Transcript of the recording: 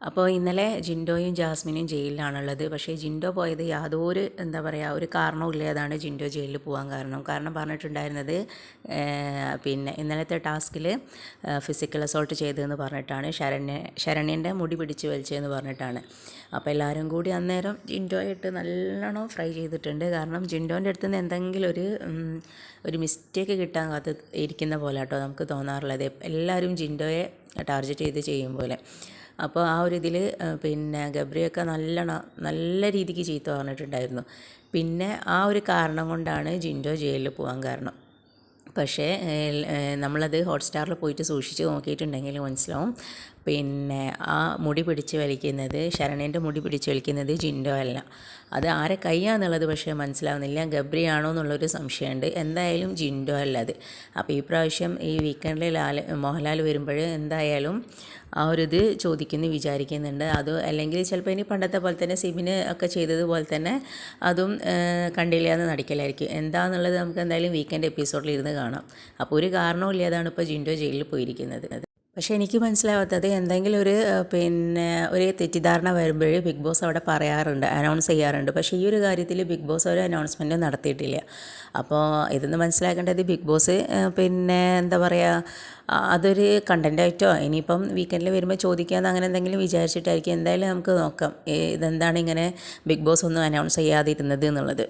അപ്പോൾ ഇന്നലെ ജിൻഡോയും ജാസ്മിനും ജയിലിലാണുള്ളത്. പക്ഷേ ജിൻഡോ പോയത് യാതൊരു എന്താ പറയുക ഒരു കാരണവും ഇല്ലാതാണ് ജിൻഡോ ജയിലിൽ പോകാൻ കാരണം. കാരണം പറഞ്ഞിട്ടുണ്ടായിരുന്നത് പിന്നെ ഇന്നലത്തെ ടാസ്കിൽ ഫിസിക്കൽ അസോൾട്ട് ചെയ്തതെന്ന് പറഞ്ഞിട്ടാണ് ശരണ്യ ശരണ്യന്റെ മുടി പിടിച്ച് വലിച്ചതെന്ന് പറഞ്ഞിട്ടാണ്. അപ്പോൾ എല്ലാവരും കൂടി അന്നേരം ജിൻഡോയിട്ട് നല്ലോണം ഫ്രൈ ചെയ്തിട്ടുണ്ട്. കാരണം ജിൻഡോന്റെ അടുത്ത് നിന്ന് എന്തെങ്കിലും ഒരു ഒരു മിസ്റ്റേക്ക് കിട്ടാൻ കാത്ത് ഇരിക്കുന്ന പോലെ കേട്ടോ നമുക്ക് തോന്നാറുള്ളത്. എല്ലാവരും ജിൻഡോയെ ടാർഗറ്റ് ചെയ്ത് ചെയ്യും പോലെ. അപ്പോൾ ആ ഒരു ഇതിൽ പിന്നെ ഗബ്രിയൊക്കെ നല്ലോണം നല്ല രീതിക്ക് ചീത്ത പറഞ്ഞിട്ടുണ്ടായിരുന്നു. പിന്നെ ആ ഒരു കാരണം കൊണ്ടാണ് ജിൻഡോ ജയിലിൽ പോകാൻ കാരണം. പക്ഷേ നമ്മളത് ഹോട്ട്സ്റ്റാറിൽ പോയിട്ട് സൂക്ഷിച്ച് നോക്കിയിട്ടുണ്ടെങ്കിൽ മനസ്സിലാവും. പിന്നെ ആ മുടി പിടിച്ച് വലിക്കുന്നത് ശരണേന്റെ മുടി പിടിച്ച് വലിക്കുന്നത് ജിൻഡോ അല്ല. അത് ആരെ കൈയാന്നുള്ളത് പക്ഷേ മനസ്സിലാവുന്നില്ല. ഗബ്രിയാണോ എന്നുള്ളൊരു സംശയമുണ്ട്. എന്തായാലും ജിൻഡോ അല്ല അത്. അപ്പോൾ ഈ പ്രാവശ്യം ഈ വീക്കെൻഡിൽ ലാൽ മോഹൻലാൽ വരുമ്പോൾ എന്തായാലും ആ ഒരു ഇത് ചോദിക്കുന്നു വിചാരിക്കുന്നുണ്ട്. അത് അല്ലെങ്കിൽ ചിലപ്പോൾ ഇനി പണ്ടത്തെ പോലെ തന്നെ സിബിന് ഒക്കെ ചെയ്തതുപോലെ തന്നെ അതും കണ്ടില്ല എന്ന് നടിക്കലായിരിക്കും. എന്താണെന്നുള്ളത് നമുക്ക് എന്തായാലും വീക്കെൻഡ് എപ്പിസോഡിൽ ഇരുന്ന് കാണാം. അപ്പോൾ ഒരു കാരണവും ഇല്ലാതാണ് ഇപ്പോൾ ജിൻഡോ ജയിലിൽ പോയിരിക്കുന്നത്. പക്ഷേ എനിക്ക് മനസ്സിലാവാത്തത് എന്തെങ്കിലും ഒരു പിന്നെ ഒരു തെറ്റിദ്ധാരണ വരുമ്പോഴേ ബിഗ് ബോസ് അവിടെ പറയാറുണ്ട് അനൗൺസ് ചെയ്യാറുണ്ട്. പക്ഷേ ഈ ഒരു കാര്യത്തിൽ ബിഗ് ബോസ് ഒരു അനൗൺസ്മെന്റ് നടത്തിയിട്ടില്ല. അപ്പോൾ ഇതൊന്ന് മനസ്സിലാക്കേണ്ടത് ബിഗ് ബോസ് പിന്നെ എന്താ പറയുക അതൊരു കണ്ടന്റായിട്ടോ ഇനിയിപ്പം വീക്കെൻഡിൽ വരുമ്പോൾ ചോദിക്കാമെന്ന് അങ്ങനെ എന്തെങ്കിലും വിചാരിച്ചിട്ടായിരിക്കും. എന്തായാലും നമുക്ക് നോക്കാം ഇതെന്താണ് ഇങ്ങനെ ബിഗ് ബോസ് ഒന്നും അനൗൺസ് ചെയ്യാതിരുന്നത് എന്നുള്ളത്.